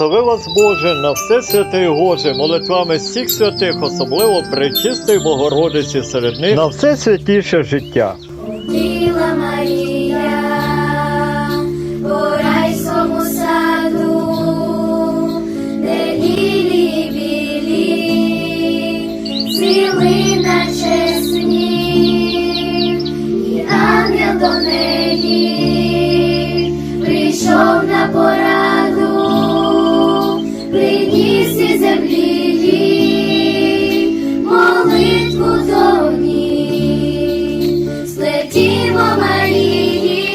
Благослови вас, Боже, на все святе Боже, молитвами всіх святих, особливо Пречистої Богородиці серед них, на все святіше життя. Біла Марія, по райському саду, де лілії білі, цвіли наче сніг, і ангел до неї прийшов на пораду, приніс землі молитву до ній. Сплетімо Марії,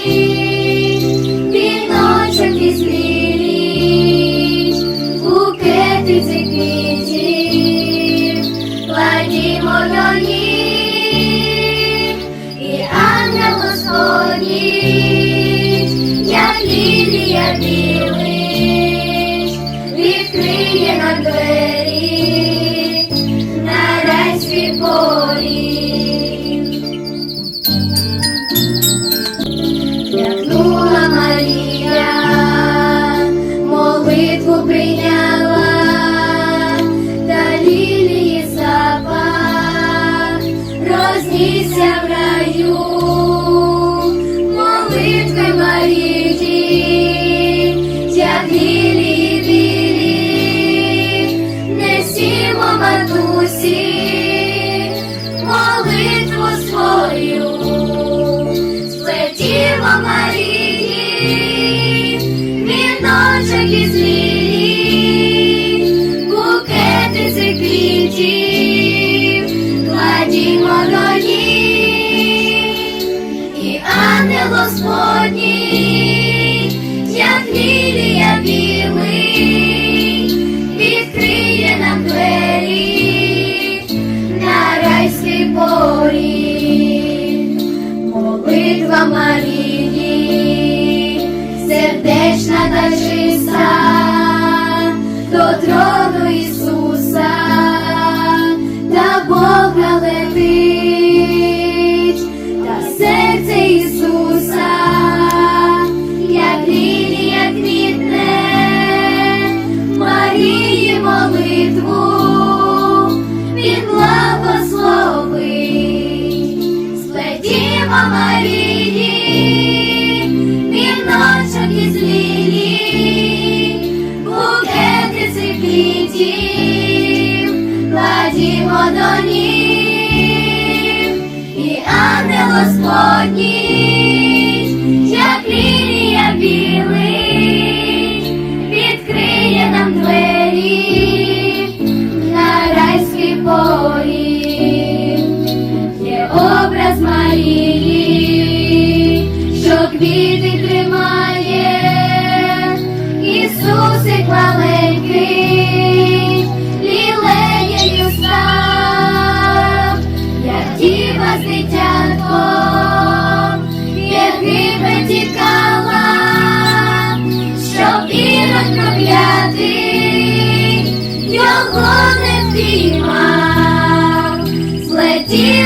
віночок із лілій, букети цих квітів, до ніг, і ангел як лілія відкриє на двері на райський поріг. Ангел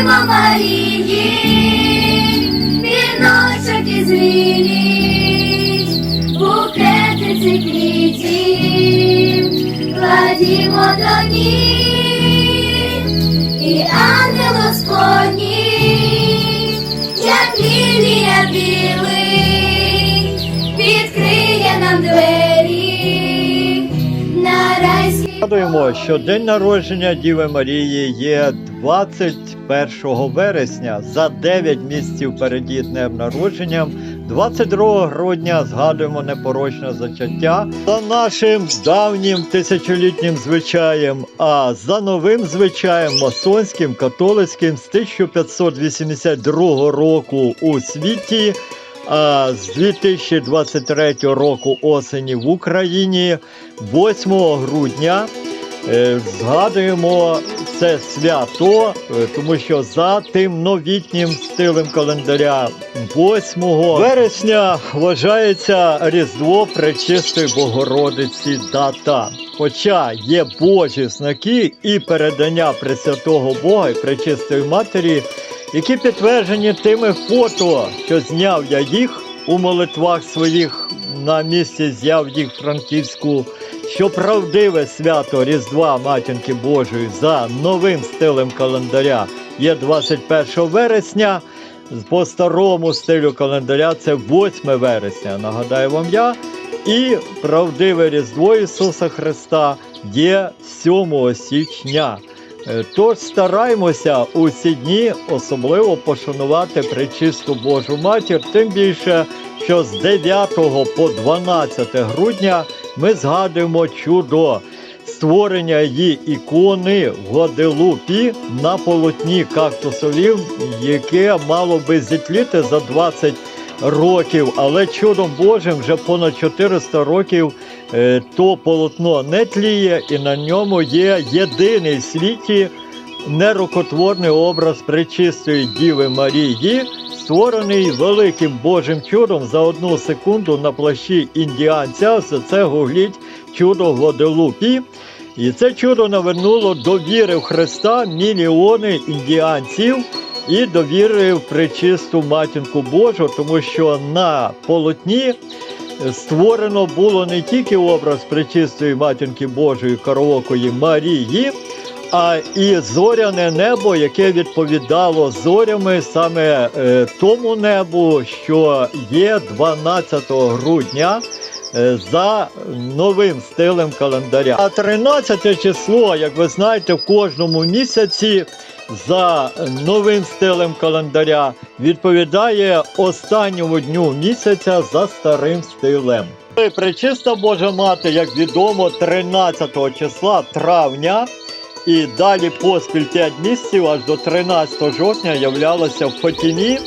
Злетімо Марії, віночок із лілій, букети цих квітів, кладімо до ніг, і ангел Господній, як лілія білий, відкриє нам двері на Згадуємо, що день народження Діви Марії є 21 вересня за 9 місяців перед її днем народженням. 22 грудня згадуємо непорочне зачаття за нашим давнім тисячолітнім звичаєм, а за новим звичаєм масонським католицьким з 1582 року у світі. А з 2023 року осені в Україні 8 грудня згадуємо це свято, е, тому що за тим новітнім стилем календаря 8 вересня вважається Різдво Пречистої Богородиці дата. Хоча є Божі знаки і передання Пресвятого Бога і Пречистої Матері, які підтверджені тими фото, що зняв я їх у молитвах своїх на місці, зняв їх Франківську що правдиве свято Різдва Матінки Божої за новим стилем календаря є 21 вересня. По старому стилю календаря це 8 вересня. Нагадаю вам я. І правдиве Різдво Ісуса Христа є 7 січня. Е, Тож стараймося у ці дні особливо пошанувати пречисту Божу матір, тим більше, що з 9 по 12 грудня ми згадуємо чудо створення її ікони в Гваделупі на полотні кактусовів, яке мало би зітліти за 20 років, але чудом Божим вже понад 400 років е, то полотно не тліє, і на ньому є єдиний в світі нерукотворний образ Пречистої Діви Марії, створений великим Божим чудом за одну секунду на плащі індіанця. Все це гугліть чудо Гваделупі. І це чудо навернуло до віри в Христа мільйони індіанців і до віри в пречисту матінку Божу, тому що на полотні створено було не тільки образ пречистої матінки Божої Караокої Марії, а і зоряне небо, яке відповідало зорями саме е, тому небу, що є 12 грудня. е, За новим стилем календаря. А 13 число, як ви знаєте, в кожному місяці за новим стилем календаря відповідає останньому дню місяця за старим стилем. Пречиста Божа Мати, як відомо, 13 числа травня і далі поспіль 5 місяців аж до 13 жовтня являлася в Фатімі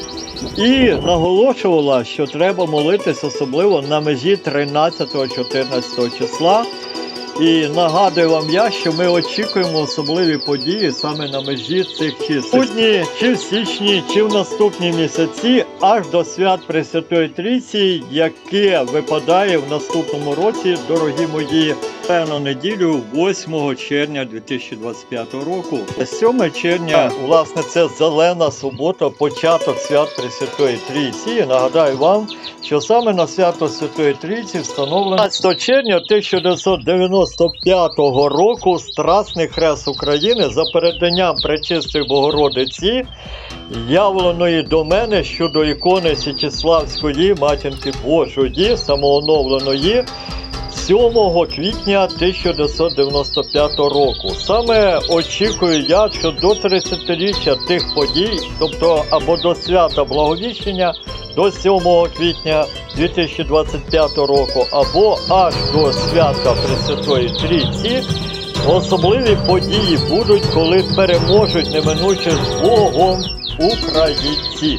і наголошувала, що треба молитись особливо на межі 13-14 числа. І нагадую вам я, що ми очікуємо особливі події саме на межі цих чисел. Сьогодні, чи в січні, чи в наступні місяці, аж до свят Пресвятої Трійці, яке випадає в наступному році, дорогі мої, певно неділю 8 червня 2025 року. 7 червня, власне, це зелена субота, початок свят Пресвятої Трійці. І нагадаю вам, що саме на свято Святої Трійці встановлено 15 червня 1995 року Страсний хрест України за переданням Пречистої Богородиці, явленої до мене щодо ікони Січеславської матінки Божої, самооновленої. 7 квітня 1995 року. Саме очікую я, що до 30-річчя тих подій, тобто або до свята Благовіщення до 7 квітня 2025 року, або аж до свята Пресвятої Трійці, особливі події будуть, коли переможуть неминуче з Богом українці.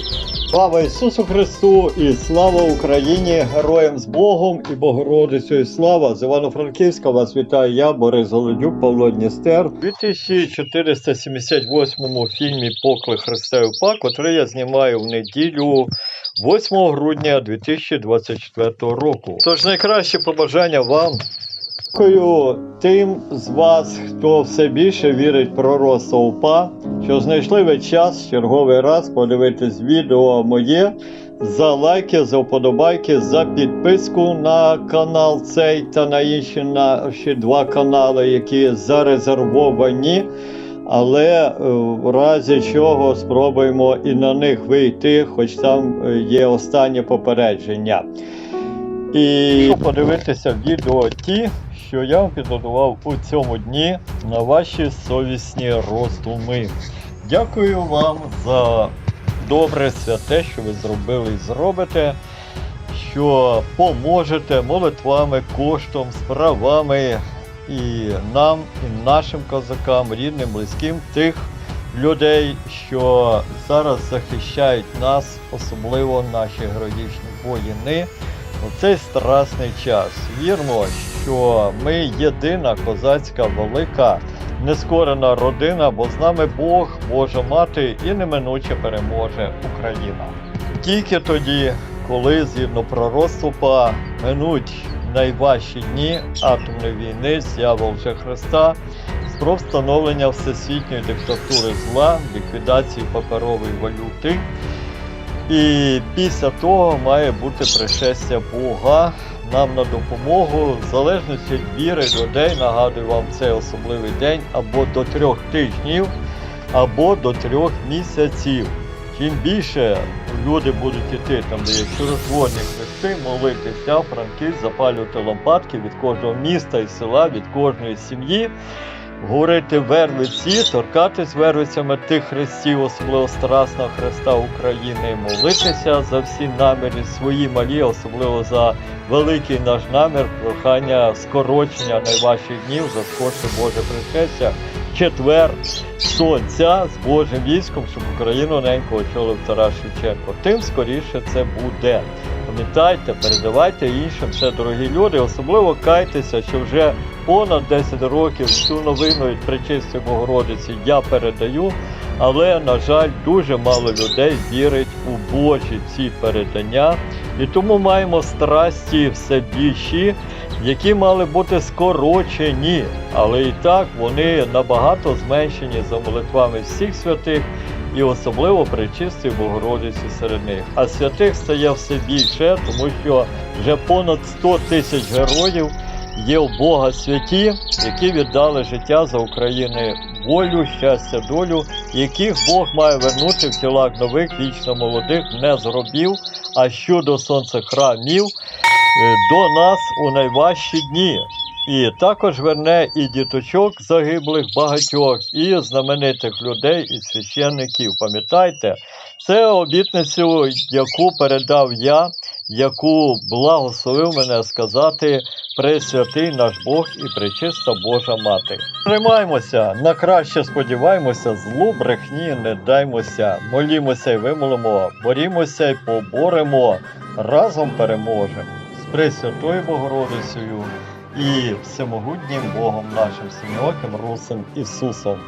Слава Ісусу Христу і слава Україні! Героям з Богом і Богородицею слава! З Івано-Франківська вас вітаю я, Борис Голодюк, Павло Дністер. У 2478 фільмі Поклик Христа і УПА, котрий я знімаю в неділю 8 грудня 2024 року. Тож найкраще побажання вам. Дякую тим з вас, хто все більше вірить пророцтво УПА, що знайшли ви час черговий раз подивитись відео моє. За лайки, за вподобайки, за підписку на канал цей та на інші наші два канали, які зарезервовані. Але е, в разі чого спробуємо і на них вийти, хоч там е, є останнє попередження. І подивитися відео ті, що я вам підготував у цьому дні на ваші совісні роздуми. Дякую вам за добре святе, що ви зробили і зробите, що поможете молитвами, коштом, справами і нам, і нашим козакам, рідним, близьким тих людей, що зараз захищають нас, особливо наші героїчні воїни. У цей страсний час. Вірмо, що ми єдина козацька велика нескорена родина, бо з нами Бог, Божа мати і неминуче переможе Україна. Тільки тоді, коли згідно пророцтва минуть найважчі дні атомної війни, з'ява вже Христа, про встановлення всесвітньої диктатури зла, ліквідації паперової валюти. І після того має бути пришестя Бога нам на допомогу в залежності від віри людей. Нагадую вам цей особливий день або до трьох тижнів, або до трьох місяців. Чим більше люди будуть іти там, де є чужозворні хрести, молитися, франки, запалювати лампадки від кожного міста і села, від кожної сім'ї, говорити вервиці, торкатись вервицями тих хрестів, особливо Страсного Христа України, молитися за всі наміри свої малі, особливо за великий наш намір, прохання скорочення найважчих днів за скорше Боже пришестя. Четвер сонця з Божим військом, щоб Україну ненько очолив Тарас Шевченко. Тим скоріше це буде. Пам'ятайте, передавайте іншим це, дорогі люди. Особливо кайтеся, що вже понад 10 років цю новину від Пречистої Богородиці я передаю. Але, на жаль, дуже мало людей вірить у Божі ці передання. І тому маємо страсті все більші, які мали бути скорочені, але і так вони набагато зменшені за молитвами всіх святих і особливо Пречистої Богородиці серед них. А святих стає все більше, тому що вже понад 100 тисяч героїв є у Бога святі, які віддали життя за України волю, щастя, долю, яких Бог має вернути в тілах нових, вічно молодих, не з гробів, а щодо сонцехрамів е, до нас у найважчі дні. І також верне і діточок загиблих багатьох, і знаменитих людей, і священників. Пам'ятайте, це обітницю, яку передав я, яку благословив мене сказати Пресвятий наш Бог і пречиста Божа Мати. Тримаймося, на краще сподіваємося, злу брехні не даймося, молімося і вимолимо, борімося і поборемо, разом переможемо з Пресвятою Богородицею і всемогутнім Богом нашим сім'яким Русом Ісусом.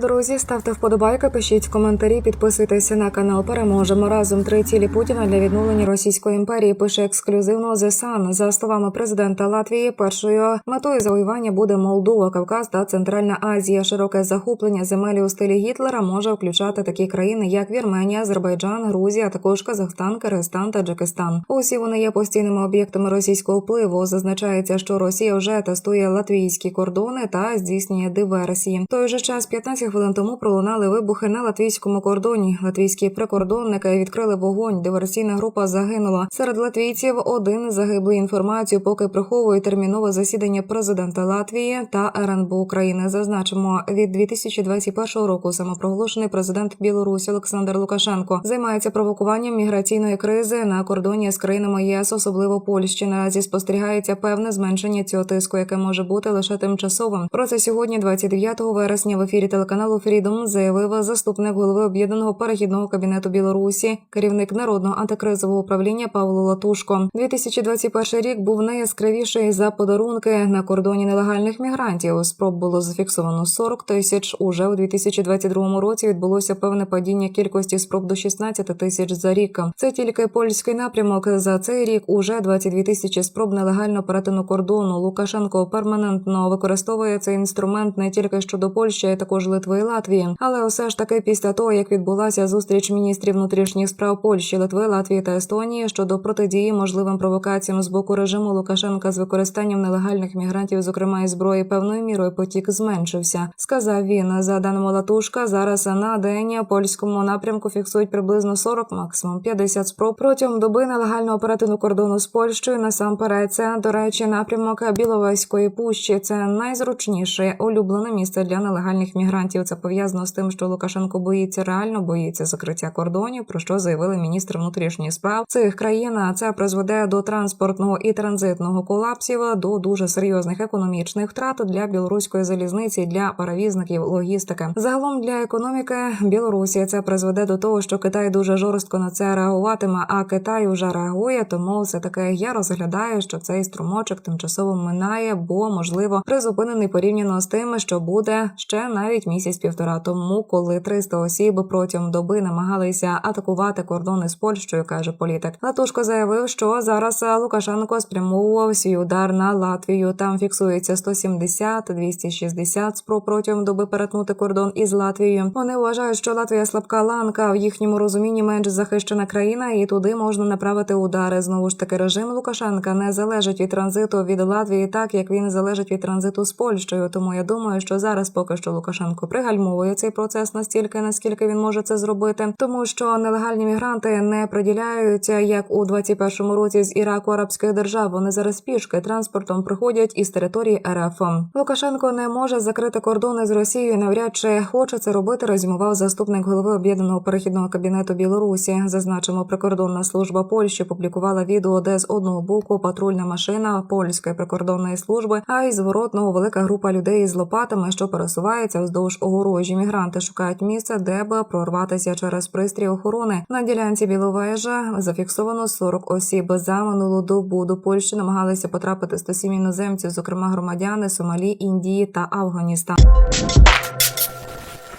Друзі, ставте вподобайки, пишіть коментарі, підписуйтеся на канал. Переможемо разом три цілі Путіна для відновлення Російської імперії. Пише ексклюзивно The Sun. За словами президента Латвії, першою метою завоювання буде Молдова, Кавказ та Центральна Азія. Широке захоплення земель у стилі Гітлера може включати такі країни, як Вірменія, Азербайджан, Грузія, а також Казахстан, Киргизстан, Таджикистан. Усі вони є постійними об'єктами російського впливу. Зазначається, що Росія вже тестує латвійські кордони та здійснює диверсії. В той же час 15 хвилин тому пролунали вибухи на латвійському кордоні. Латвійські прикордонники відкрили вогонь. Диверсійна група загинула. Серед латвійців один загиблий інформацію, поки приховує термінове засідання президента Латвії та РНБО України. Зазначимо від 2021 року. Самопроголошений президент Білорусі Олександр Лукашенко займається провокуванням міграційної кризи на кордоні з країнами ЄС, особливо Польщі. Наразі спостерігається певне зменшення цього тиску, яке може бути лише тимчасовим. Про це сьогодні, 29 вересня, в ефірі телеканалу Фрідом заявив заступник голови об'єднаного перехідного кабінету Білорусі, керівник народного антикризового управління Павло Латушко. 2021 рік був найяскравіший за подарунки на кордоні нелегальних мігрантів. Спроб було зафіксовано 40 тисяч. Уже у 2022 році відбулося певне падіння кількості спроб до 16 тисяч за рік. Це тільки польський напрямок. За цей рік уже 22 тисячі спроб нелегально перетину кордону. Лукашенко перманентно використовує цей інструмент не тільки щодо Польщі, а й також Литви і Латвії. Але усе ж таки після того, як відбулася зустріч міністрів внутрішніх справ Польщі, Литви, Латвії та Естонії щодо протидії можливим провокаціям з боку режиму Лукашенка з використанням нелегальних мігрантів, зокрема і зброї, певною мірою потік зменшився. Сказав він за даними Латушка. Зараз на день польському напрямку фіксують приблизно 40, максимум 50 спроб протягом доби нелегального перетину кордону з Польщею. Насамперед, це до речі, напрямок Біловезької пущі. Це найзручніше улюблене місце для нелегальних мігрантів. Це пов'язано з тим, що Лукашенко боїться реально боїться закриття кордонів, про що заявили міністр внутрішніх справ цих країн. А це призведе до транспортного і транзитного колапсів, до дуже серйозних економічних втрат для білоруської залізниці, для перевізників, логістики. Загалом для економіки Білорусі це призведе до того, що Китай дуже жорстко на це реагуватиме. А Китай вже реагує, тому все таки я розглядаю, що цей струмочок тимчасово минає, бо можливо призупинений порівняно з тим, що буде ще навіть місяць місяць-півтора тому, коли 300 осіб протягом доби намагалися атакувати кордони з Польщею, каже політик. Латушко заявив, що зараз Лукашенко спрямовував свій удар на Латвію. Там фіксується 170-260 спроб протягом доби перетнути кордон із Латвією. Вони вважають, що Латвія слабка ланка в їхньому розумінні менш захищена країна, і туди можна направити удари. Знову ж таки, режим Лукашенка не залежить від транзиту від Латвії, так як він залежить від транзиту з Польщею. Тому я думаю, що зараз поки що Лукашенко пригальмовує цей процес настільки, наскільки він може це зробити, тому що нелегальні мігранти не приділяються як у 21-му році з Іраку арабських держав. Вони зараз пішки транспортом приходять із території РФ. Лукашенко не може закрити кордони з Росією. Навряд чи хоче це робити. Резюмував заступник голови об'єднаного перехідного кабінету Білорусі. Зазначимо, прикордонна служба Польщі публікувала відео, де з одного боку патрульна машина польської прикордонної служби, а із зворотного велика група людей із лопатами, що пересувається вздовж огорожі. Мігранти шукають місце, де би прорватися через пристрій охорони. На ділянці Біловежа зафіксовано 40 осіб. За минулу добу до Польщі намагалися потрапити 107 іноземців, зокрема громадяни Сомалі, Індії та Афганістану.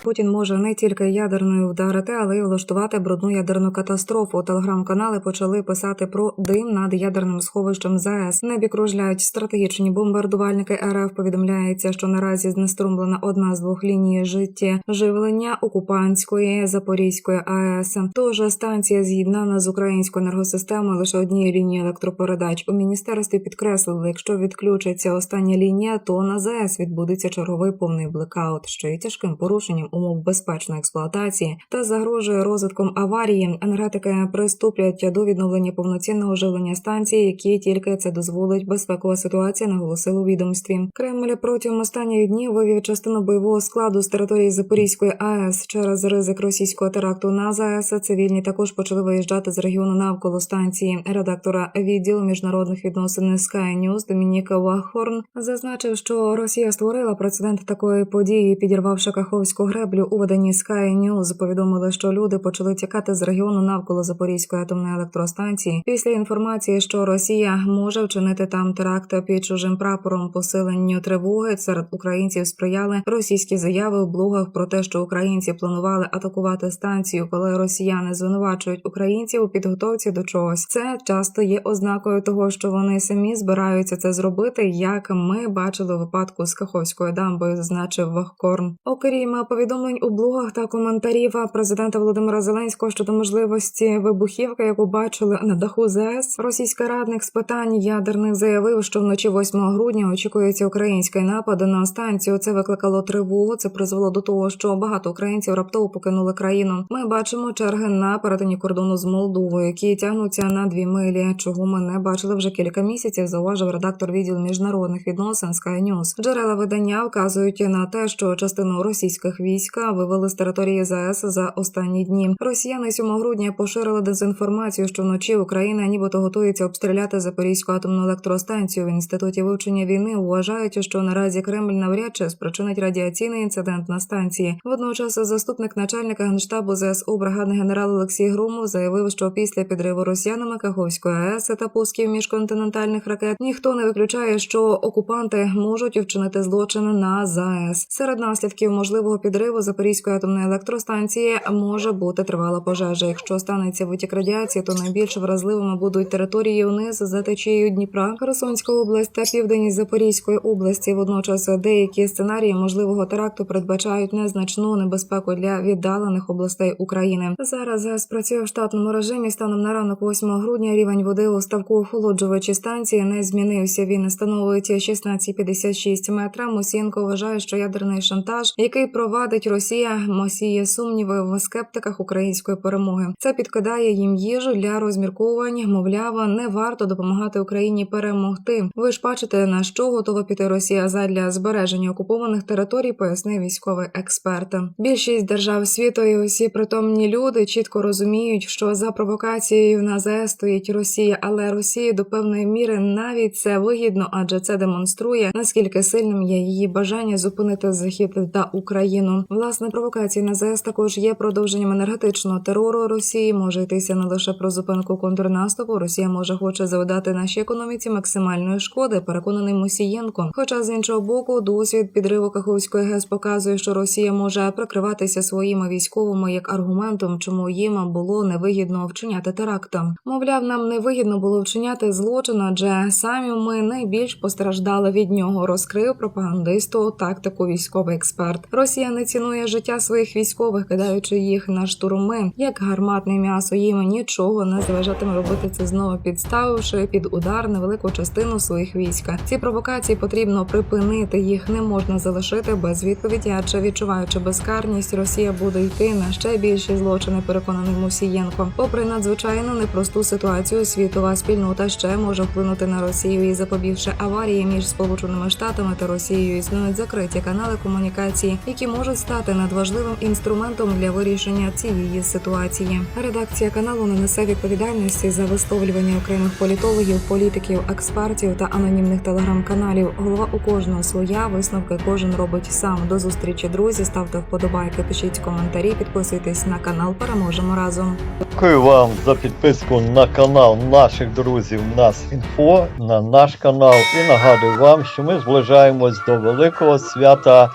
Путін може не тільки ядерною вдарити, але й влаштувати брудну ядерну катастрофу. Телеграм-канали почали писати про дим над ядерним сховищем ЗАЕС. Небі кружляють стратегічні бомбардувальники РФ. Повідомляється, що наразі знеструмлена одна з двох ліній життя живлення окупантської Запорізької АЕС. Тож станція з'єднана з українською енергосистемою лише однією лінією електропередач. У міністерстві підкреслили, якщо відключиться остання лінія, то на ЗАЕС відбудеться черговий повний блекаут, що є тяжким порушенням умов безпечної експлуатації та загрожує розвитком аварії. Енергетики приступлять до відновлення повноцінного живлення станції, які тільки це дозволить безпекова ситуація, наголосили у відомстві. Кремль протягом останніх днів вивів частину бойового складу з території Запорізької АЕС через ризик російського теракту на ЗАЕС. Цивільні також почали виїжджати з регіону навколо станції. Редактора відділу міжнародних відносин Sky News Домініка Вахорн зазначив, що Росія створила прецедент такої події, підірвавши Каховську греблю у виданні Sky News. Повідомили, що люди почали тікати з регіону навколо Запорізької атомної електростанції після інформації, що Росія може вчинити там теракт під чужим прапором. Посиленню тривоги серед українців сприяли російські заяви в блогах про те, що українці планували атакувати станцію, коли росіяни звинувачують українців у підготовці до чогось. Це часто є ознакою того, що вони самі збираються це зробити, як ми бачили випадку з Каховською дамбою, зазначив Вахкорн. Окрім повідомлень у блогах та коментарів президента Володимира Зеленського щодо можливості вибухівки, яку бачили на даху ЗС, російський радник з питань ядерних заявив, що вночі 8 грудня очікується український напад на станцію. Це викликало тривогу. Це призвело до того, що багато українців раптово покинули країну. Ми бачимо черги на перетині кордону з Молдовою, які тягнуться на дві милі, чого ми не бачили вже кілька місяців. Зауважив редактор відділу міжнародних відносин Sky News. Джерела видання вказують на те, що частину російських війська вивели з території ЗАЕС за останні дні. Росіяни 7 грудня поширили дезінформацію, що вночі Україна нібито готується обстріляти Запорізьку атомну електростанцію. В інституті вивчення війни вважають, що наразі Кремль навряд чи спричинить радіаційний інцидент на станції. Водночас, заступник начальника генштабу ЗСУ бригадний генерал Олексій Грумов заявив, що після підриву росіянами Каховської АЕС та пусків міжконтинентальних ракет ніхто не виключає, що окупанти можуть вчинити злочин на ЗАЕС. Серед наслідків можливого підриву Запорізької атомної електростанції може бути тривала пожежа. Якщо станеться витік радіації, то найбільш вразливими будуть території униз за течією Дніпра, Херсонська область та південність Запорізької області. Водночас деякі сценарії можливого теракту передбачають незначну небезпеку для віддалених областей України. Зараз ЗАЕС працює в штатному режимі. Станом на ранок 8 грудня рівень води у ставку охолоджувачі станції не змінився. Він становить 16,56 метра. Мусієнко вважає, що ядерний шантаж, який провадить Росія, мосіє сумніви в скептиках української перемоги. Це підкидає їм їжу для розмірковувань. Мовляв, не варто допомагати Україні перемогти. Ви ж бачите, на що готова піти Росія задля збереження окупованих територій, пояснив військовий експерт. Більшість держав світу і усі притомні люди чітко розуміють, що за провокацією на ЗАЕС стоїть Росія, але Росії до певної міри навіть це вигідно, адже це демонструє наскільки сильним є її бажання зупинити захід та Україну. Власне, провокації на ЗС також є продовженням енергетичного терору Росії. Може йтися не лише про зупинку контрнаступу. Росія може хоче завдати нашій економіці максимальної шкоди. Переконаний Мусієнко. Хоча з іншого боку, досвід підриву Каховської ГЕС показує, що Росія може прикриватися своїми військовими як аргументом, чому їм було невигідно вчиняти терактом. Мовляв, нам невигідно було вчиняти злочин, адже самі ми найбільш постраждали від нього. Розкрив пропагандисту тактику військовий експерт. Росія не цінує життя своїх військових, кидаючи їх на штурми, як гарматне м'ясо. Їм нічого не заважатиме робити це знову, підставивши під удар невелику частину своїх військ. Ці провокації потрібно припинити. Їх не можна залишити без відповіді, адже відчуваючи безкарність, Росія буде йти на ще більші злочини. Переконаний Мусієнко. Попри надзвичайно непросту ситуацію, світова спільнота ще може вплинути на Росію і запобігши аварії між Сполученими Штатами та Росією, існують закриті канали комунікації, які можуть стати надважливим інструментом для вирішення цієї ситуації. Редакція каналу не несе відповідальності за висловлювання окремих політологів, політиків, експертів та анонімних телеграм-каналів. Голова у кожного своя висновки кожен робить сам. До зустрічі, друзі. Ставте вподобайки, пишіть коментарі, підписуйтесь на канал. Переможемо разом. Дякую вам за підписку на канал наших друзів Нас Інфо, на наш канал. І нагадую вам, що ми зближаємось до великого свята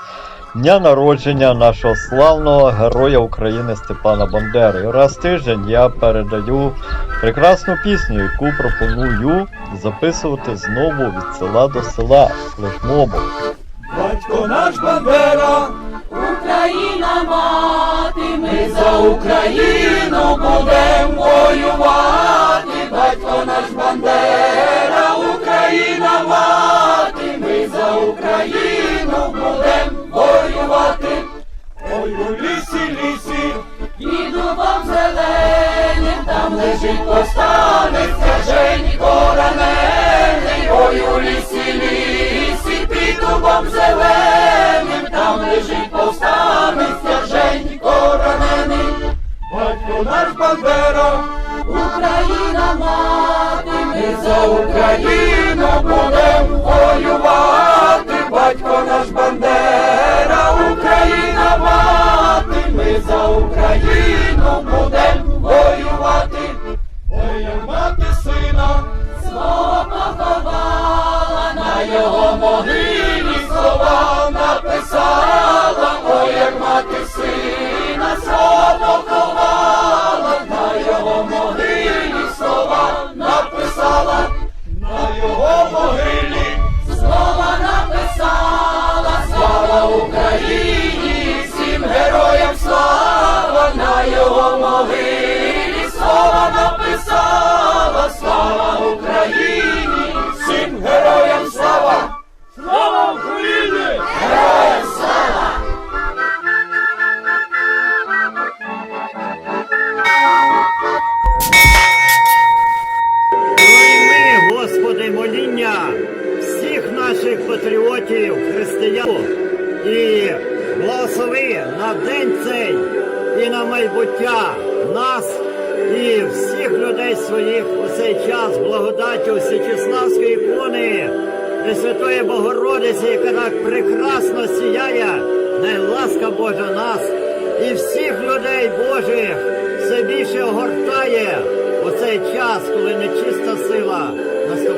дня народження нашого славного героя України Степана Бандери. Раз тиждень я передаю прекрасну пісню, яку пропоную записувати знову від села до села флешмобу. Батько наш Бандера, Україна мати, ми за Україну будем воювати, батько наш Бандера, Україна мати, лежить повстанець, Женько ранений, у лісі, лісі, під дубом зеленим, там лежить повстанець, Женько ранений. батько наш Бандера, Україна мати, ми за Україну будем воювати, батько наш Бандера, Україна мати, ми за Україну будем воювати, for thee. Благослови на день цей і на майбуття нас і всіх людей своїх у цей час благодаттю Всечеславської ікони Пресвятої Богородиці, яка так прекрасно сіяє, най ласка Божа нас і всіх людей Божих все більше огортає у цей час, коли нечиста сила наступає на нас.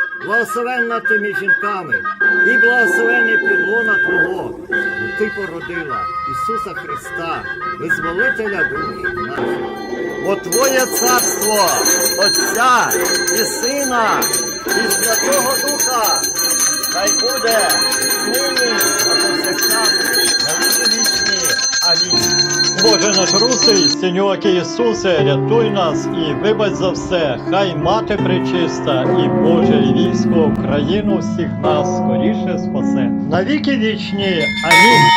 благословенна ти між жінками, і благословений підлона Твого, бо ти породила Ісуса Христа, визволителя душ наших. Бо Твоє царство, Отця і Сина, і Святого Духа, хай буде нині на повсякчас, на віки вічні. Боже наш русий, синьоки Ісусе, рятуй нас і вибач за все. Хай мати пречиста і Боже і військо Україну всіх нас скоріше спасе. Навіки вічні. Амінь.